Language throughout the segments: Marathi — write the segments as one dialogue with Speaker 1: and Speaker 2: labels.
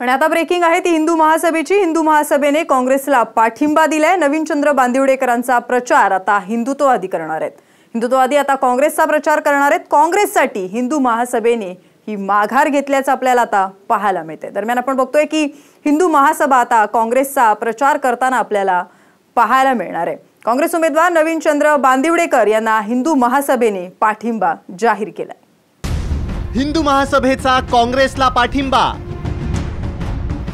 Speaker 1: आणि आता ब्रेकिंग आहे ती हिंदू महासभेची. हिंदू महासभेने काँग्रेसला पाठिंबा दिलाय. नवीनचंद्र बांदिवडेकरांचा प्रचार आता हिंदुत्ववादी करणार आहेत. हिंदुत्ववादी आता काँग्रेसचा प्रचार करणार आहेत. काँग्रेससाठी हिंदू महासभेने ही माघार घेतल्याचं आपल्याला आता पाहायला मिळते दरम्यान आपण बघतोय की हिंदू महासभा आता काँग्रेसचा प्रचार करताना आपल्याला पाहायला मिळणार आहे. काँग्रेस उमेदवार नवीनचंद्र बांदिवडेकर यांना हिंदू महासभेने पाठिंबा जाहीर केलाय.
Speaker 2: हिंदू महासभेचा काँग्रेसला पाठिंबा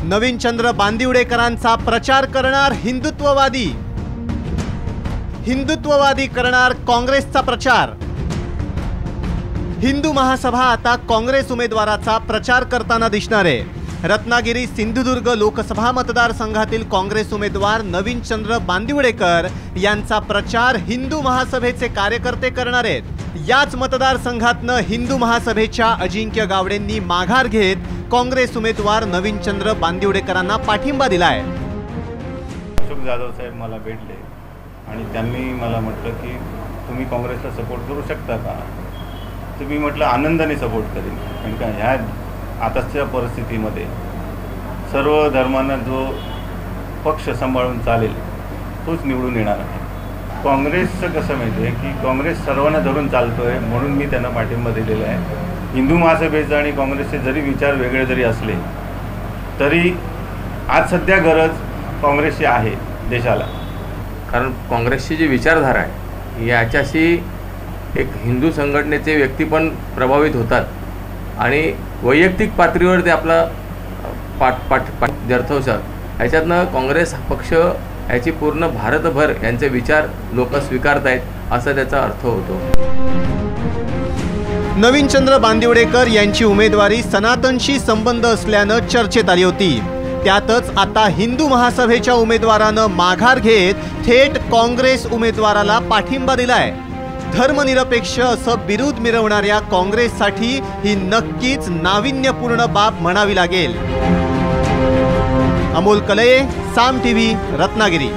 Speaker 2: नवीनचंद्र बांदिवडेकरांचा प्रचार करणार हिंदुत्ववादी. हिंदुत्ववादी करणार काँग्रेसचा प्रचार. हिंदू महासभा आता काँग्रेस उमेदवाराचा प्रचार करताना दिसणार. आहे रत्नागिरी सिंधुदुर्ग लोकसभा मतदारसंघातील काँग्रेस उमेदवार नवीनचंद्र बांदिवडेकर यांचा प्रचार हिंदू महासभेचे कार्यकर्ते करणार आहेत. याच मतदारसंघातनं हिंदू महासभेच्या अजिंक्य गावडेंनी माघार घेत काँग्रेस उमेदवार नवीनचंद्र बांदिवडेकरांना पाठिंबा दिलाय.
Speaker 3: अशोक जाधव साहेब मला भेटले आणि त्यांनी मला म्हटलं की तुम्ही काँग्रेसला सपोर्ट करू शकता का? तुम्ही म्हटलं आनंदाने सपोर्ट करेन. कारण का ह्या आताच्या परिस्थितीमध्ये सर्व धर्मांना जो पक्ष सांभाळून चालेल तोच निवडून येणार आहे. काँग्रेसचं कसं माहिती आहे की काँग्रेस सर्वांना धरून चालतो आहे म्हणून मी त्यांना पाठिंबा दिलेला आहे. हिंदू महासभेचा आणि काँग्रेसचे जरी विचार वेगळे जरी असले तरी आज सध्या गरज काँग्रेसची आहे देशाला.
Speaker 4: कारण काँग्रेसची जी विचारधारा आहे याच्याशी एक हिंदू संघटनेचे व्यक्ती पण प्रभावित होतात. आणि वैयक्तिक पातळीवर ते आपला पाठ पाठ पाठ जर्थवशात ह्याच्यातनं काँग्रेस पक्ष याची पूर्ण भारतभर यांचे विचार लोक स्वीकारत आहेत असा त्याचा अर्थ होतो.
Speaker 2: नवीनचंद्र बांदिवडेकर यांची उमेदवारी सनातनशी संबंध असल्यानं चर्चेत आली होती. त्यातच आता हिंदू महासभेच्या उमेदवारानं माघार घेत थेट काँग्रेस उमेदवाराला पाठिंबा दिलाय. धर्मनिरपेक्ष असं बिरुद मिरवणाऱ्या काँग्रेससाठी ही नक्कीच नाविन्यपूर्ण बाब म्हणावी लागेल. अमोल कलये साम टीव्ही रत्नागिरी.